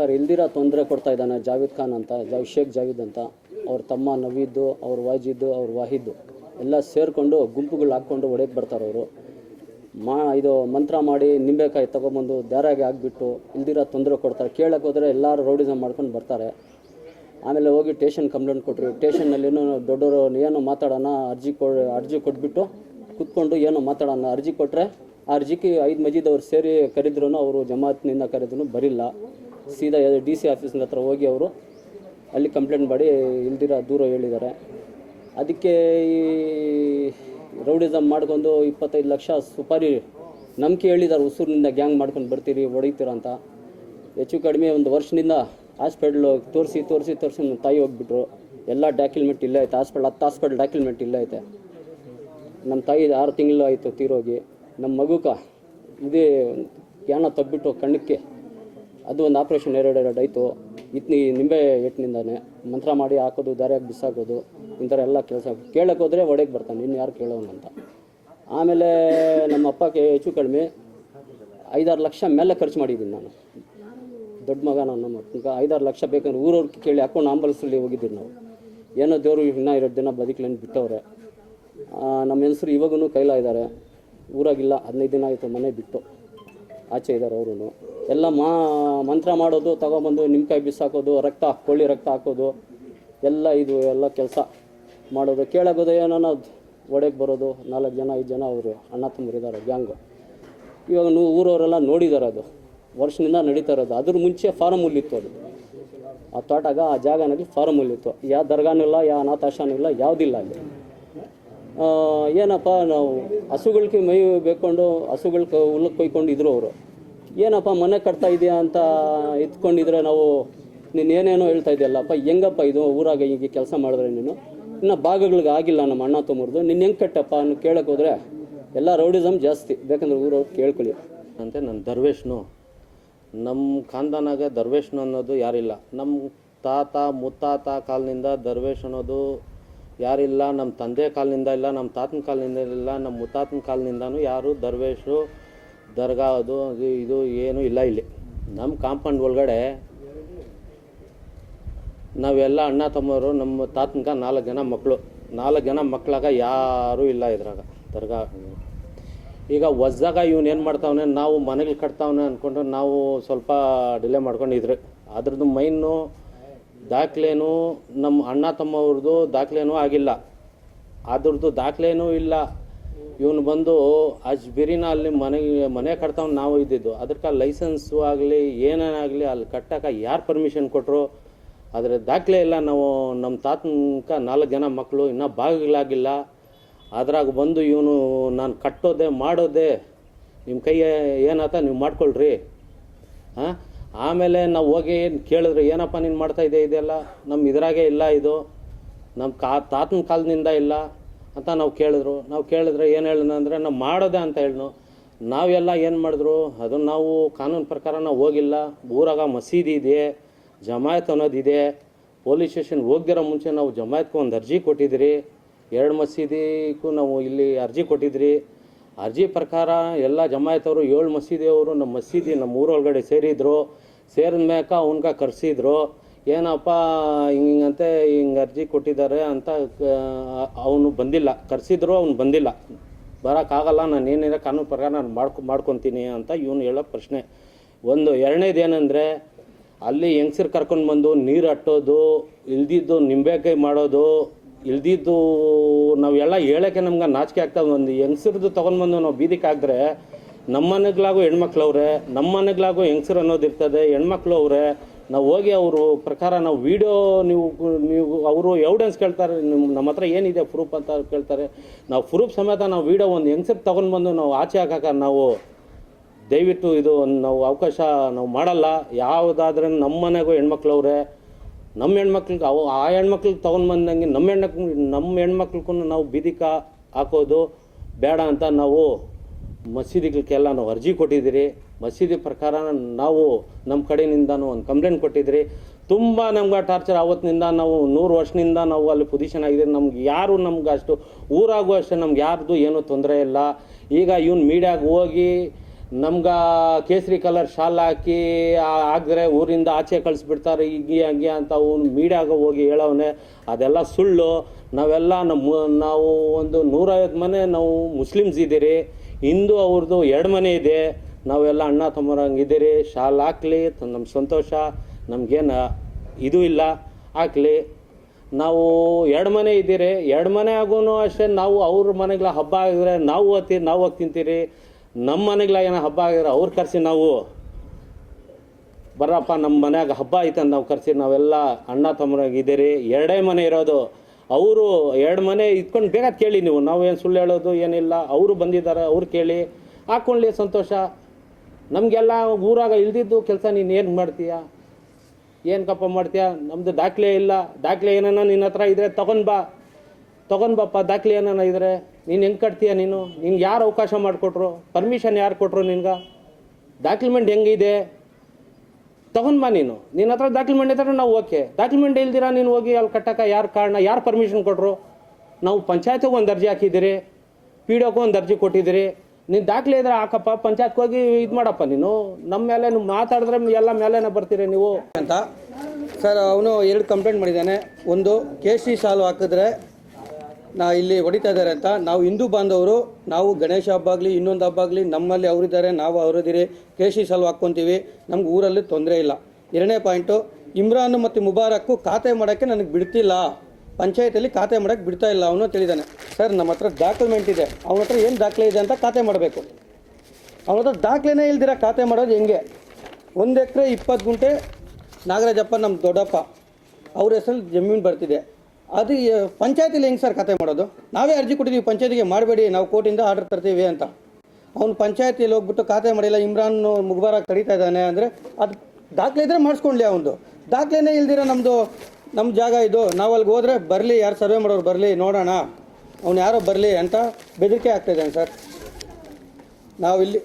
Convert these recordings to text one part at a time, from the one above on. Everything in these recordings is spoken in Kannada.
ಸರ್ ಇಲ್ದಿರ ತೊಂದರೆ ಕೊಡ್ತಾ ಇದ್ದಾನೆ, ಜಾವೇದ್ ಖಾನ್ ಅಂತ, ಜಾವ್, ಶೇಖ್ ಜಾವೀದ್ ಅಂತ. ಅವ್ರ ತಮ್ಮ ನವೀದ್ದು ಅವ್ರ ವಾಜಿದ್ದು ಅವ್ರ ವಾಹಿದ್ದು ಎಲ್ಲ ಸೇರಿಕೊಂಡು ಗುಂಪುಗಳು ಹಾಕ್ಕೊಂಡು ಒಡೆಯಕ್ಕೆ ಬರ್ತಾರೆ ಅವರು. ಮಾ, ಇದು ಮಂತ್ರ ಮಾಡಿ ನಿಂಬೆಕಾಯಿ ತೊಗೊಂಬಂದು ದಾರಾಗೆ ಹಾಕ್ಬಿಟ್ಟು ಇಲ್ದಿರ ತೊಂದರೆ ಕೊಡ್ತಾರೆ. ಕೇಳಕ್ಕೆ ಹೋದರೆ ಎಲ್ಲರೂ ರೌಡಿಸಮ್ ಮಾಡ್ಕೊಂಡು ಬರ್ತಾರೆ. ಆಮೇಲೆ ಹೋಗಿ ಟೇಷನ್ ಕಂಪ್ಲೇಂಟ್ ಕೊಟ್ರಿ. ಟೇಷನ್ನಲ್ಲಿನೂ ದೊಡ್ಡವರು ಏನು ಮಾತಾಡೋಣ, ಅರ್ಜಿ ಕೊ ಅರ್ಜಿ ಕೊಟ್ಬಿಟ್ಟು ಕೂತ್ಕೊಂಡು ಏನು ಮಾತಾಡೋಣ, ಅರ್ಜಿ ಕೊಟ್ಟರೆ ಆ ಅರ್ಜಿಗೆ ಐದು ಮಜೀದವ್ರು ಸೇರಿ ಕರೆದ್ರು ಅವರು ಜಮಾತ್ನಿಂದ ಕರೆದ್ರು ಬರಿಲ್ಲ. ಸೀದಾ ಡಿ ಸಿ ಆಫೀಸಿನ ಹತ್ರ ಹೋಗಿ ಅವರು ಅಲ್ಲಿ ಕಂಪ್ಲೇಂಟ್ ಮಾಡಿ ಇಲ್ದಿರ ದೂರ ಹೇಳಿದ್ದಾರೆ. ಅದಕ್ಕೆ ಈ ರೌಡಿಸಮ್ ಮಾಡ್ಕೊಂಡು ಇಪ್ಪತ್ತೈದು ಲಕ್ಷ ಸುಪಾರಿ ನಂಬಿಕೆ ಹೇಳಿದ್ದಾರೆ ಉಸೂರಿನಿಂದ ಗ್ಯಾಂಗ್ ಮಾಡ್ಕೊಂಡು ಬರ್ತೀರಿ, ಹೊಡಿತೀರ ಅಂತ. ಹೆಚ್ಚು ಕಡಿಮೆ ಒಂದು ವರ್ಷದಿಂದ ಹಾಸ್ಪಿಟ್ಲು ತೋರಿಸಿ ತೋರಿಸಿ ತೋರಿಸಿ ನಮ್ಮ ತಾಯಿ ಹೋಗ್ಬಿಟ್ರು. ಎಲ್ಲ ಡಾಕ್ಯುಮೆಂಟ್ ಇಲ್ಲೇ ಐತೆ, ಹಾಸ್ಪಿಟ್ಲ್, ಹತ್ತು ಹಾಸ್ಪಿಟ್ಲ್ ಡಾಕ್ಯುಮೆಂಟ್ ಇಲ್ಲೇ ಐತೆ. ನಮ್ಮ ತಾಯಿ ಆರು ತಿಂಗಳು ಆಯಿತು ತೀರೋಗಿ. ನಮ್ಮ ಮಗುಕ ಇದೇ ಯಾಣ ತಬ್ಬಿಟ್ಟು ಕಣ್ಣಕ್ಕೆ ಅದು ಒಂದು ಆಪ್ರೇಷನ್ ಎರಡು ಎರಡು ಆಯಿತು. ಇತ್ನಿ ನಿಂಬೆ ಎಟ್ಟಿನಿಂದಾನೆ ಮಂತ್ರ ಮಾಡಿ ಹಾಕೋದು, ದಾರಿಯಾಗಿ ಬಿಸಾಕೋದು ಇಂಥರ ಎಲ್ಲ ಕೆಲಸ ಕೇಳಕ್ಕೆ ಹೋದರೆ ಒಡೆಗೆ ಬರ್ತಾನೆ ಇನ್ನು ಯಾರು ಕೇಳೋನು ಅಂತ. ಆಮೇಲೆ ನಮ್ಮ ಅಪ್ಪಕ್ಕೆ ಹೆಚ್ಚು ಕಡಿಮೆ ಐದಾರು ಲಕ್ಷ ಮೇಲೆ ಖರ್ಚು ಮಾಡಿದ್ದೀನಿ ನಾನು. ದೊಡ್ಡ ಮಗ ನಾನು, ನಮ್ಮ ಈಗ ಐದಾರು ಲಕ್ಷ ಬೇಕಂದ್ರೆ ಊರವ್ರಿಗೆ ಕೇಳಿ ಹಾಕೊಂಡು ಆಂಬುಲೆನ್ಸಲ್ಲಿ ಹೋಗಿದ್ದೀವಿ ನಾವು. ಏನೋ ದೇವರು ಇನ್ನೂ ಎರಡು ದಿನ ಬದುಕಲೇನು ಬಿಟ್ಟವ್ರೆ. ನಮ್ಮ ಹೆಸರು ಇವಾಗೂ ಕೈಲ ಇದ್ದಾರೆ ಊರಾಗಿಲ್ಲ ಹದಿನೈದು ದಿನ ಆಯಿತು ಮನೆ ಬಿಟ್ಟು. ಆಚೆ ಇದ್ದಾರೆ ಅವರು ಎಲ್ಲ ಮಾ, ಮಂತ್ರ ಮಾಡೋದು, ತಗೊಬಂದು ನಿಮ್ಕಾಯಿ ಬಿಸಾಕೋದು, ರಕ್ತ, ಕೊಳ್ಳಿ ರಕ್ತ ಹಾಕೋದು, ಎಲ್ಲ ಇದು, ಎಲ್ಲ ಕೆಲಸ ಮಾಡೋದು. ಕೇಳಾಗೋದು ಏನೋ ಒಡೆಗೆ ಬರೋದು, ನಾಲ್ಕು ಜನ, ಐದು ಜನ ಅವರು, ಅಣ್ಣ ತಮ್ಮರಿದ್ದಾರೆ ಗ್ಯಾಂಗು ಇವಾಗ ನೀವು ಊರವರೆಲ್ಲ ನೋಡಿದ್ದಾರೆ ಅದು. ವರ್ಷದಿಂದ ನಡೀತಾ ಇರೋದು. ಅದ್ರ ಮುಂಚೆ ಫಾರಮ್ ಹುಲ್ಲಿತ್ತು ಅದು. ಆ ತೋಟಾಗ, ಆ ಜಾಗನಲ್ಲಿ ಫಾರಮ್ ಹುಲ್ಲಿತ್ತು ಯಾವ ದರ್ಗಾನೂ ಇಲ್ಲ ಯಾವ ಅನಾಥಾಶನೂ ಇಲ್ಲ, ಯಾವುದಿಲ್ಲ ಅಲ್ಲಿ. ಏನಪ್ಪ ನಾವು ಹಸುಗಳಿಗೆ ಮೈ ಬೇಕೊಂಡು ಹಸುಗಳಿಗೆ ಹುಲ್ಲಕ್ಕೆ ಕೊಯ್ಕೊಂಡು ಇದ್ರು ಅವರು. ಏನಪ್ಪ ಮನೆ ಕಟ್ತಾ ಇದೆಯಾ ಅಂತ ಇದ್ಕೊಂಡಿದ್ರೆ ನಾವು ನೀನು ಏನೇನೋ ಹೇಳ್ತಾ ಇದೆಯಲ್ಲಪ್ಪ ಹೆಂಗಪ್ಪ ಇದು ಊರಾಗ ಹೀಗೆ ಕೆಲಸ ಮಾಡಿದ್ರೆ ನೀನು? ಇನ್ನು ಭಾಗಗಳಿಗೆ ಆಗಿಲ್ಲ ನಮ್ಮ ಅಣ್ಣ ತಮ್ಮರ್ದು. ನಿನ್ನ ಹೆಂಗೆ ಕಟ್ಟಪ್ಪ ಅನ್ನು ಕೇಳಕ್ಕೆ ಹೋದರೆ ಎಲ್ಲ ರೌಡಿಸಮ್ ಜಾಸ್ತಿ. ಬೇಕಂದ್ರೆ ಊರವ್ರು ಕೇಳ್ಕೊಳ್ಳಿ. ಅಂತೆ ನನ್ನ ದರ್ವೇಶ್ನು ನಮ್ಮ ಖಾನ್ದಾನಾಗ ದರ್ವೇಶ್ನು ಅನ್ನೋದು ಯಾರಿಲ್ಲ. ನಮ್ಮ ತಾತ, ಮುತ್ತಾತ ಕಾಲದಿಂದ ದರ್ವೇಶ್ ಅನ್ನೋದು ಯಾರಿಲ್ಲ ನಮ್ಮ ತಂದೆ ಕಾಲದಿಂದ ಇಲ್ಲ ನಮ್ಮ ತಾತನ ಕಾಲದಿಂದ ಇಲ್ಲ ನಮ್ಮ ಮುತ್ತಾತನ ಕಾಲದಿಂದನೂ ಯಾರು ದರ್ವೇಶು ದರ್ಗಾ ಅದು ಇದು ಏನೂ ಇಲ್ಲ ಇಲ್ಲಿ. ನಮ್ಮ ಕಾಂಪೌಂಡ್ ಒಳಗಡೆ ನಾವೆಲ್ಲ ಅಣ್ಣ ತಮ್ಮವರು ನಮ್ಮ ತಾತನಕ ನಾಲ್ಕು ಜನ ಮಕ್ಕಳು ನಾಲ್ಕು ಜನ ಮಕ್ಕಳಾಗ ಯಾರೂ ಇಲ್ಲ ಇದ್ರಾಗ ದರ್ಗಾ. ಈಗ ಹೊಸ್ದಾಗ ಇವನು ಏನು ಮಾಡ್ತಾವನೆ, ನಾವು ಮನೆಗೆ ಕಟ್ತಾವನೆ ಅಂದ್ಕೊಂಡು ನಾವು ಸ್ವಲ್ಪ ಡಿಲೇ ಮಾಡ್ಕೊಂಡಿದ್ರು. ಅದ್ರದ್ದು ಮೈನು ದಾಖಲೆನೂ ನಮ್ಮ ಅಣ್ಣ ತಮ್ಮವ್ರದ್ದು ದಾಖಲೆನೂ ಆಗಿಲ್ಲ. ಅದ್ರದ್ದು ದಾಖಲೆನೂ ಇಲ್ಲ. ಇವನು ಬಂದು ಅಜ್ಬಿರಿನ ಅಲ್ಲಿ ಮನೆಗೆ ಮನೆ ಕಟ್ತಾವ್ ನಾವು ಇದ್ದಿದ್ದು. ಅದಕ್ಕೆ ಲೈಸೆನ್ಸು ಆಗಲಿ, ಏನೇನಾಗಲಿ ಅಲ್ಲಿ ಕಟ್ಟಕ್ಕೆ ಯಾರು ಪರ್ಮಿಷನ್ ಕೊಟ್ಟರು ಆದರೆ ದಾಖಲೆ ಇಲ್ಲ. ನಾವು ನಮ್ಮ ತಾತನಕ ನಾಲ್ಕು ಜನ ಮಕ್ಕಳು ಇನ್ನೂ ಭಾಗಗಳಾಗಿಲ್ಲ. ಅದ್ರಾಗ ಬಂದು ಇವನು, ನಾನು ಕಟ್ಟೋದೆ, ಮಾಡೋದೆ ನಿಮ್ಮ ಕೈ ಏನಾತ ನೀವು ಮಾಡ್ಕೊಳ್ರಿ. ಹಾಂ ಆಮೇಲೆ ನಾವು ಹೋಗಿ ಏನು ಕೇಳಿದ್ರು, ಏನಪ್ಪ ನೀನು ಮಾಡ್ತಾ ಇದೆ ಇದೆಲ್ಲ? ನಮ್ಮ ಇದ್ರಾಗೆ ಇಲ್ಲ ಇದು. ನಮ್ಮ ಕಾ, ತಾತನ ಕಾಲದಿಂದ ಇಲ್ಲ. ಅಂತ ನಾವು ಕೇಳಿದ್ರು. ನಾವು ಕೇಳಿದ್ರೆ ಏನು ಹೇಳಿದ್ನ ಅಂದರೆ, ನಾವು ಮಾಡೋದೆ ಅಂತ ಹೇಳಿದ್ನು ನಾವೆಲ್ಲ ಏನು ಮಾಡಿದ್ರು? ಅದು ನಾವು ಕಾನೂನು ಪ್ರಕಾರ ನಾವು ಹೋಗಿಲ್ಲ. ಊರಾಗ ಮಸೀದಿ ಇದೆ, ಜಮಾಯತ್ ಅನ್ನೋದಿದೆ ಪೊಲೀಸ್ ಸ್ಟೇಷನ್ ಹೋಗ್ದಿರೋ ಮುಂಚೆ ನಾವು ಜಮಾಯತ್ಗೆ ಒಂದು ಅರ್ಜಿ ಕೊಟ್ಟಿದ್ರಿ. ಎರಡು ಮಸೀದಿಗೂ ನಾವು ಇಲ್ಲಿ ಅರ್ಜಿ ಕೊಟ್ಟಿದ್ರಿ. ಅರ್ಜಿ ಪ್ರಕಾರ ಎಲ್ಲ ಜಮಾಯತವರು ಏಳು ಮಸೀದಿಯವರು ನಮ್ಮ ಮಸೀದಿ ನಮ್ಮ ಊರೊಳಗಡೆ ಸೇರಿದ್ರು. ಸೇರಿದ ಮ್ಯಾಕ ಅವನ್ಗ ಕರೆಸಿದ್ರು. ಏನಪ್ಪ ಹಿಂಗಂತೆ ಹಿಂಗೆ ಅರ್ಜಿ ಕೊಟ್ಟಿದ್ದಾರೆ ಅಂತ ಅವನು ಬಂದಿಲ್ಲ. ಕರೆಸಿದ್ರು, ಅವ್ನು ಬಂದಿಲ್ಲ. ಬರೋಕ್ಕಾಗಲ್ಲ, ನಾನು ಏನಿದೆ ಕಾನೂನು ಪ್ರಕಾರ ನಾನು ಮಾಡ್ಕೊ, ಮಾಡ್ಕೊತೀನಿ ಅಂತ ಇವನು ಹೇಳೋ ಪ್ರಶ್ನೆ. ಒಂದು ಎರಡನೇದು ಏನಂದರೆ, ಅಲ್ಲಿ ಹೆಂಗ್ಸರು ಕರ್ಕೊಂಡು ಬಂದು ನೀರು ಅಟ್ಟೋದು, ಇಲ್ದಿದ್ದು ನಿಂಬೆಕಾಯಿ ಮಾಡೋದು ಇಲ್ದಿದ್ದು ನಾವೆಲ್ಲ ಹೇಳೋಕ್ಕೆ ನಮ್ಗೆ ನಾಚಿಕೆ ಆಗ್ತದೆ ಒಂದು ಹೆಂಗಸ್ರದ್ದು ತೊಗೊಂಡ್ಬಂದು ನಾವು ಬೀದಿಗೆ ಹಾಕಿದ್ರೆ ನಮ್ಮ ಮನೆಗಳಾಗೂ ಹೆಣ್ಮಕ್ಳು ಅವ್ರೆ ನಮ್ಮ ಮನೆಗಳಾಗೂ ಹೆಂಗಸ್ರು ಅನ್ನೋದು ಇರ್ತದೆ. ಹೆಣ್ಮಕ್ಳು ಅವರೇ, ನಾವು ಹೋಗಿ ಅವರು ಪ್ರಕಾರ ನಾವು ವಿಡಿಯೋ ನೀವು ನೀವು ಅವರು ಎವಿಡೆನ್ಸ್ ಕೇಳ್ತಾರೆ. ನಿಮ್ಮ ನಮ್ಮ ಹತ್ರ ಏನಿದೆ ಪ್ರೂಫ್ ಅಂತ ಕೇಳ್ತಾರೆ. ನಾವು ಪ್ರೂಫ್ ಸಮೇತ ನಾವು ವಿಡಿಯೋ ಒಂದು ಹೆಂಗಸ್ರು ತೊಗೊಂಡು ಬಂದು ನಾವು ಆಚೆ ಹಾಕಕ್ಕೆ ನಾವು ದಯವಿಟ್ಟು ಇದು ನಾವು ಅವಕಾಶ ನಾವು ಮಾಡಲ್ಲ. ಯಾವುದಾದ್ರೂ ನಮ್ಮ ಮನೆಗೂ ಹೆಣ್ಮಕ್ಳವ್ರೆ ನಮ್ಮ ಹೆಣ್ಮಕ್ಳಿಗೆ ಅವು ಆ ಹೆಣ್ಮಕ್ಳಿಗೆ ತೊಗೊಂಡು ಬಂದಂಗೆ ನಮ್ಮ ಹೆಣ್ಮಕ್ಳು ನಮ್ಮ ಹೆಣ್ಮಕ್ಳಿಗೂ ನಾವು ಬಿದಿಕ ಹಾಕೋದು ಬೇಡ ಅಂತ ನಾವು ಮಸೀದಿಗಳಿಗೆಲ್ಲ ನಾವು ಅರ್ಜಿ ಕೊಟ್ಟಿದ್ದೀರಿ. ಮಸೀದಿ ಪ್ರಕಾರ ನಾವು ನಮ್ಮ ಕಡೆಯಿಂದ ಒಂದು ಕಂಪ್ಲೇಂಟ್ ಕೊಟ್ಟಿದ್ದೀರಿ. ತುಂಬ ನಮ್ಗೆ ಟಾರ್ಚರ್ ಆವತ್ತಿನಿಂದ ನಾವು ನೂರು ವರ್ಷದಿಂದ ನಾವು ಅಲ್ಲಿ ಪೊಸಿಷನ್ ಆಗಿದ್ದೀವಿ ನಮ್ಗೆ ಯಾರು ನಮ್ಗೆ ಅಷ್ಟು ಊರಾಗೂ ಅಷ್ಟೇ ನಮ್ಗೆ ಯಾರ್ದು ಏನೂ ತೊಂದರೆ ಇಲ್ಲ. ಈಗ ಇವ್ನು ಮೀಡಿಯಾಗೆ ಹೋಗಿ ನಮ್ಗೆ ಕೇಸರಿ ಕಲರ್ ಶಾಲ್ ಹಾಕಿ ಹಾಕಿದ್ರೆ ಊರಿಂದ ಆಚೆ ಕಳಿಸ್ಬಿಡ್ತಾರೆ ಹೀಗೆ ಹಂಗೆ ಅಂತ ಅವನು ಮೀಡಿಯಾಗ ಹೋಗಿ ಹೇಳವನೆ. ಅದೆಲ್ಲ ಸುಳ್ಳು. ನಾವೆಲ್ಲ ನಮ್ಮ ನಾವು ಒಂದು ನೂರೈವತ್ತು ಮನೆ ನಾವು ಮುಸ್ಲಿಮ್ಸ್ ಇದ್ದೀರಿ. ಹಿಂದೂ ಅವ್ರದ್ದು ಎರಡು ಮನೆ ಇದೆ. ನಾವೆಲ್ಲ ಅಣ್ಣ ತಮ್ಮರಂಗಿದ್ದೀರಿ ಶಾಲ್ ಹಾಕ್ಲಿ ನಮ್ಮ ಸಂತೋಷ. ನಮಗೇನು ಇದು ಇಲ್ಲ. ಹಾಕ್ಲಿ. ನಾವು ಎರಡು ಮನೆ ಇದ್ದೀರಿ. ಎರಡು ಮನೆ ಆಗೂ ಅಷ್ಟೇ ನಾವು ಅವ್ರ ಮನೆಗಳ ಹಬ್ಬ ಆಗಿದ್ರೆ ನಾವು ಹೋಗ್ತೀವಿ ನಾವು ಹೋಗಿ ತಿಂತೀರಿ. ನಮ್ಮ ಮನೆಗಳ ಏನೋ ಹಬ್ಬ ಆಗಿದ್ರೆ ಅವ್ರು ಕರೆಸಿ ನಾವು ಬರ್ರಪ್ಪ, ನಮ್ಮ ಮನೆಯಾಗ ಹಬ್ಬ ಐತಂದು ನಾವು ಕರೆಸಿ, ನಾವೆಲ್ಲ ಅಣ್ಣ ತಮ್ಮರಾಗಿದ್ದೀರಿ ಎರಡೇ ಮನೆ ಇರೋದು. ಅವರು ಎರಡು ಮನೆ ಇದ್ಕೊಂಡು ಬೇಗ ಕೇಳಿ ನೀವು ನಾವೇನು ಸುಳ್ಳು ಹೇಳೋದು ಏನಿಲ್ಲ, ಅವರು ಬಂದಿದ್ದಾರೆ, ಅವ್ರು ಕೇಳಿ. ಹಾಕ್ಕೊಳ್ಳಿ ಸಂತೋಷ. ನಮಗೆಲ್ಲ ಊರಾಗ ಇಲ್ದಿದ್ದು ಕೆಲಸ, ನೀನು ಏನು ಮಾಡ್ತೀಯ? ಏನು ಕಪ್ಪ ಮಾಡ್ತೀಯ? ನಮ್ಮದು ದಾಖಲೆ ಇಲ್ಲ. ದಾಖಲೆ ಏನಾನ ನಿನ್ನ ಹತ್ರ ಇದ್ರೆ ತಗೊಂಡ್ಬಾ ಬಾ. ಬಾಪ್ಪ, ದಾಖಲೆ ಏನಾನ ಇದ್ರೆ. ನೀನು ಹೆಂಗೆ ಕಟ್ತೀಯ ನೀನು? ನಿನ್ಗೆ ಯಾರು ಅವಕಾಶ ಮಾಡಿಕೊಟ್ರು? ಪರ್ಮಿಷನ್ ಯಾರು ಕೊಟ್ಟರು ನಿನ್ಗೆ? ಡಾಕ್ಯುಮೆಂಟ್ ಹೆಂಗಿದೆ? ತಗೊಂಡ್ ಬಾ ನೀನು. ನಿನ್ನ ಹತ್ರ ಡಾಕ್ಯುಮೆಂಟ್ ಇದ್ದರೆ ನಾವು ಓಕೆ ಡಾಕ್ಯುಮೆಂಟ್ ಇಲ್ದಿರ ನೀನು ಹೋಗಿ ಅಲ್ಲಿ ಕಟ್ಟಕ್ಕೆ ಯಾರು ಕಾರಣ? ಯಾರು ಪರ್ಮಿಷನ್ ಕೊಟ್ಟರು ನಾವು ಪಂಚಾಯತ್ಗೆ ಒಂದು ಅರ್ಜಿ ಹಾಕಿದ್ದೀರಿ. ಪಿ ಡಿ ಒಂದು ಅರ್ಜಿ ಕೊಟ್ಟಿದ್ದೀರಿ. ನೀನು ದಾಖಲೆ ಇದ್ರೆ ಹಾಕಪ್ಪ. ಪಂಚಾಯತ್ಗೆ ಹೋಗಿ ಇದು ಮಾಡಪ್ಪ ನೀನು. ನಮ್ಮ ಮೇಲೆ ನೀವು ಮಾತಾಡಿದ್ರೆ ಎಲ್ಲ ಮೇಲೆನೇ ಬರ್ತೀರಿ ನೀವು. ಅಂತ. ಸರ್, ಅವನು ಎರಡು ಕಂಪ್ಲೇಂಟ್ ಮಾಡಿದ್ದಾನೆ. ಒಂದು ಕೇಸರಿ ಸಾಲು ಹಾಕಿದ್ರೆ ನಾ ಇಲ್ಲಿ ಹೊಡಿತಾ ಇದ್ದಾರೆ ಅಂತ ನಾವು ಹಿಂದೂ ಬಾಂಧವರು, ನಾವು ಗಣೇಶ ಹಬ್ಬ ಆಗಲಿ, ಇನ್ನೊಂದು ಹಬ್ಬ ಆಗಲಿ, ನಮ್ಮಲ್ಲಿ ಅವರಿದ್ದಾರೆ, ನಾವು ಅವರಿದ್ದೀರಿ ಕೇಶಿ ಸಲ್ವ ಹಾಕ್ಕೊತೀವಿ, ನಮ್ಗೆ ಊರಲ್ಲಿ ತೊಂದರೆ ಇಲ್ಲ. ಎರಡನೇ ಪಾಯಿಂಟು, ಇಮ್ರಾನ್ ಮತ್ತು ಮುಬಾರಕ್ಕು ಖಾತೆ ಮಾಡೋಕ್ಕೆ ನನಗೆ ಬಿಡ್ತಿಲ್ಲ. ಪಂಚಾಯತಲ್ಲಿ ಖಾತೆ ಮಾಡೋಕ್ಕೆ ಬಿಡ್ತಾ ಇಲ್ಲ ಅವನು ತಿಳಿದಾನೆ ಸರ್, ನಮ್ಮ ಹತ್ರ ಡಾಕ್ಯುಮೆಂಟ್ ಇದೆ, ಅವನ ಹತ್ರ ಏನು ದಾಖಲೆ ಇದೆ ಅಂತ ಖಾತೆ ಮಾಡಬೇಕು. ಅವನ ಹತ್ರ ದಾಖಲೆನೇ ಇಲ್ದಿರ ಖಾತೆ ಮಾಡೋದು ಹೆಂಗೆ? ಒಂದು ಎಕರೆ ಇಪ್ಪತ್ತು ಗುಂಟೆ ನಾಗರಾಜಪ್ಪ ನಮ್ಮ ದೊಡ್ಡಪ್ಪ, ಅವ್ರ ಹೆಸರಲ್ಲಿ ಜಮೀನು ಬರ್ತಿದೆ. ಅದು ಪಂಚಾಯತಿಲಿ ಹೆಂಗೆ ಸರ್ ಕತೆ ಮಾಡೋದು? ನಾವೇ ಅರ್ಜಿ ಕೊಟ್ಟಿದ್ದೀವಿ ಪಂಚಾಯತಿಗೆ ಮಾಡಬೇಡಿ, ನಾವು ಕೋರ್ಟಿಂದ ಆರ್ಡರ್ ತರ್ತೀವಿ ಅಂತ. ಅವ್ನು ಪಂಚಾಯತಿಯಲ್ಲಿ ಹೋಗ್ಬಿಟ್ಟು ಖಾತೆ ಮಾಡಿಲ್ಲ ಇಮ್ರಾನ್ ಮುಗ್ಬಾರ ಕರೀತಾ ಇದ್ದಾನೆ ಅಂದರೆ ಅದು ದಾಖಲೆ ಇದ್ರೆ ಮಾಡಿಸ್ಕೊಂಡ್ಲಿ ಅವನು ದಾಖಲೆನೇ ಇಲ್ದಿರ ನಮ್ಮದು ನಮ್ಮ ಜಾಗ ಇದು. ನಾವು ಅಲ್ಲಿಗೆ ಹೋದರೆ ಬರಲಿ, ಯಾರು ಸರ್ವೆ ಮಾಡೋರು ಬರಲಿ, ನೋಡೋಣ. ಅವ್ನು ಯಾರೋ ಬರಲಿ ಅಂತ ಬೆದರಿಕೆ ಆಗ್ತಾಯಿದ್ದಾನೆ ಸರ್. ನಾವಿಲ್ಲಿ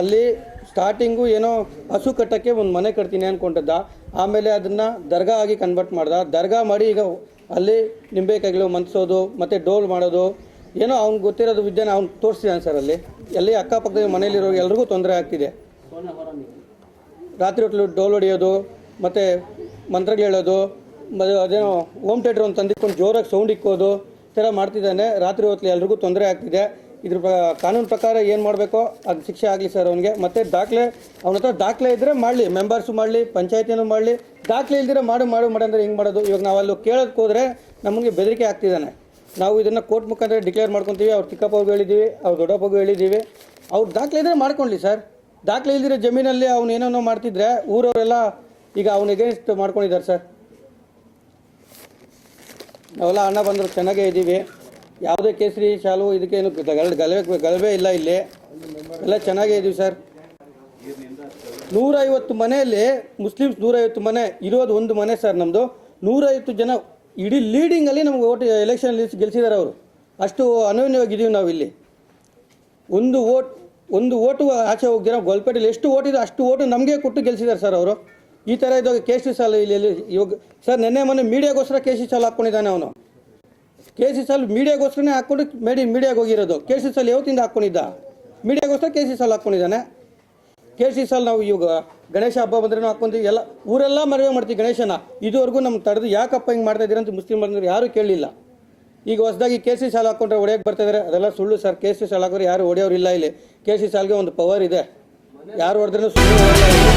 ಅಲ್ಲಿ ಸ್ಟಾರ್ಟಿಂಗು ಏನೋ ಹಸು ಕಟ್ಟೋಕ್ಕೆ ಒಂದು ಮನೆ ಕಟ್ತೀನಿ ಅಂದ್ಕೊಂಡಿದ್ದ ಆಮೇಲೆ ಅದನ್ನು ದರ್ಗಾ ಆಗಿ ಕನ್ವರ್ಟ್ ಮಾಡ್ದ. ದರ್ಗಾ ಮಾಡಿ ಈಗ ಅಲ್ಲಿ ನಿಂಬೆಕಾಯಿಗಳು ಮಂತ್ಸೋದು ಮತ್ತು ಡೋಲ್ ಮಾಡೋದು, ಏನೋ ಅವ್ನು ಗೊತ್ತಿರೋದು ವಿದ್ಯೆನ ಅವ್ನು ತೋರಿಸಿದಾನೆ ಸರ್ ಅಲ್ಲಿ. ಎಲ್ಲಿ ಅಕ್ಕಪಕ್ಕದ ಮನೆಯಲ್ಲಿರೋ ಎಲ್ರಿಗೂ ತೊಂದರೆ ಆಗ್ತಿದೆ. ರಾತ್ರಿ ಹೊಟ್ಟಲು ಡೋಲ್ ಹೊಡೆಯೋದು, ಮತ್ತು ಮಂತ್ರಗಳು ಹೇಳೋದು, ಮತ್ತು ಅದೇನೋ ಹೋಮ್ ಥಿಯೇಟ್ರ್ ಒಂದು ತಂದಿಟ್ಕೊಂಡು ಜೋರಾಗಿ ಸೌಂಡ್ ಇಕ್ಕೋದು ಈ ಥರ ಮಾಡ್ತಿದ್ದಾನೆ. ರಾತ್ರಿ ಹೊತ್ತಲು ಎಲ್ರಿಗೂ ತೊಂದರೆ ಆಗ್ತಿದೆ. ಇದ್ರ ಕಾನೂನು ಪ್ರಕಾರ ಏನು ಮಾಡಬೇಕೋ ಅದು ಶಿಕ್ಷೆ ಆಗಲಿ ಸರ್ ಅವನಿಗೆ. ಮತ್ತು ದಾಖಲೆ, ಅವನ ಹತ್ರ ದಾಖಲೆ ಇದ್ದರೆ ಮಾಡಲಿ ಮೆಂಬರ್ಸು ಮಾಡಲಿ ಪಂಚಾಯತಿನೂ ಮಾಡಲಿ. ದಾಖಲೆ ಇಲ್ದಿರ ಮಾಡು ಮಾಡು ಮಾಡು ಅಂದರೆ ಹಿಂಗೆ ಮಾಡೋದು? ಇವಾಗ ನಾವು ಅಲ್ಲಿ ಕೇಳೋದಕ್ಕೆ ಹೋದರೆ ನಮಗೆ ಬೆದರಿಕೆ ಆಗ್ತಿದ್ದಾನೆ ನಾವು ಇದನ್ನು ಕೋರ್ಟ್ ಮುಖಾಂತರ ಡಿಕ್ಲೇರ್ ಮಾಡ್ಕೊತೀವಿ, ಅವ್ರ ಚಿಕ್ಕಪ್ಪಗೂ ಹೇಳಿದ್ದೀವಿ ಅವ್ರ ದೊಡ್ಡಪ್ಪಗೂ ಹೇಳಿದ್ದೀವಿ ಅವ್ರು ದಾಖಲೆ ಇದ್ದರೆ ಮಾಡ್ಕೊಳ್ಳಿ ಸರ್. ದಾಖಲೆ ಇಲ್ದಿರೋ ಜಮೀನಲ್ಲಿ ಅವ್ನು ಏನೇನೋ ಮಾಡ್ತಿದ್ರೆ ಊರವರೆಲ್ಲ ಈಗ ಅವ್ನ ಎಗೇನ್ಸ್ಟ್ ಮಾಡ್ಕೊಂಡಿದ್ದಾರೆ ಸರ್. ನಾವೆಲ್ಲ ಅಣ್ಣ ಬಂದರು, ಚೆನ್ನಾಗೇ ಇದ್ದೀವಿ ಯಾವುದೇ ಕೇಸರಿ, ಶಾಲು ಇದಕ್ಕೇನು ಗಲಭೆ ಗಲಭೆ ಇಲ್ಲ ಇಲ್ಲಿ. ಎಲ್ಲ ಚೆನ್ನಾಗೇ ಇದೀವಿ ಸರ್. ನೂರೈವತ್ತು ಮನೆಯಲ್ಲಿ ಮುಸ್ಲಿಮ್ಸ್ ನೂರೈವತ್ತು ಮನೆ, ಇರೋದು ಒಂದು ಮನೆ ಸರ್ ನಮ್ಮದು ನೂರೈವತ್ತು ಜನ ಇಡೀ ಲೀಡಿಂಗಲ್ಲಿ ನಮ್ಗೆ ಓಟ್ ಎಲೆಕ್ಷನ್ ಗೆಲ್ಸಿದ್ದಾರೆ ಅವರು. ಅಷ್ಟು ಅನನ್ಯವಾಗಿದ್ದೀವಿ ನಾವು ಇಲ್ಲಿ. ಒಂದು ಓಟ್ ಒಂದು ಓಟು ಆಚೆ ಹೋಗ್ದಿರ ಗೋಲ್ಪೇಟೆಯಲ್ಲಿ ಎಷ್ಟು ಓಟ್ ಇದೆ ಅಷ್ಟು ಓಟು ನಮಗೆ ಕೊಟ್ಟು ಗೆಲ್ಸಿದ್ದಾರೆ ಸರ್ ಅವರು. ಈ ಥರ ಇದ್ದಾಗ ಕೇಸರಿ ಸಾಲು ಇಲ್ಲಿ ಇಲ್ಲಿ ಇವಾಗ ಸರ್, ನಿನ್ನೆ ಮೊನ್ನೆ ಮೀಡಿಯಾಗೋಸ್ಕರ ಕೇಸರಿ ಸಾಲು ಹಾಕ್ಕೊಂಡಿದ್ದಾನೆ ಅವನು. ಕೇಸರಿ ಸಲ್ ಮೀಡಿಯಾಗೋಸ್ಕರನೇ ಹಾಕೊಂಡು ಮೇಡಿ ಮೀಡಿಯಾಗೆ ಹೋಗಿರೋದು. ಕೆ ಸಿ ಸಾಲು ಯಾವತ್ತಿಂದ ಹಾಕ್ಕೊಂಡಿದ್ದ? ಮೀಡಿಯಾಗೋಸ್ಕರ ಕೆ ಸಿ ಸಾಲು ಹಾಕ್ಕೊಂಡಿದ್ದಾನೆ. ಕೆ ಸಿ ಸಾಲ್ ನಾವು ಇವಾಗ ಗಣೇಶ ಹಬ್ಬ ಬಂದ್ರೂ ಹಾಕ್ಕೊಂತೀವಿ ಎಲ್ಲ ಊರೆಲ್ಲ ಮದುವೆ ಮಾಡ್ತೀವಿ ಗಣೇಶನ. ಇದುವರೆಗೂ ನಮ್ಮ ತಡೆದು ಯಾಕಪ್ಪ ಹಿಂಗೆ ಮಾಡ್ತಾ ಇದ್ದೀರಂತ ಮುಸ್ಲಿಂ ಬಂದ್ರೆ ಯಾರೂ ಕೇಳಲಿಲ್ಲ ಈಗ ಹೊಸದಾಗಿ ಸಿ ಸಾಲು ಹಾಕ್ಕೊಂಡ್ರೆ ಹೊಡೆಯೋಕೆ ಬರ್ತಾ ಇದಾರೆ. ಅದೆಲ್ಲ ಸುಳ್ಳು ಸರ್. ಕೆ ಸಿ ಸಾಲ್ ಹಾಕೋರು ಯಾರು ಹೊಡೆಯೋರು ಇಲ್ಲ ಇಲ್ಲಿ. ಕೆ ಸಿ ಸಾಲ್ಗೆ ಒಂದು ಪವರ್ ಇದೆ. ಯಾರು ಹೊಡೆದ್ರೂ ಸುಳ್ಳು.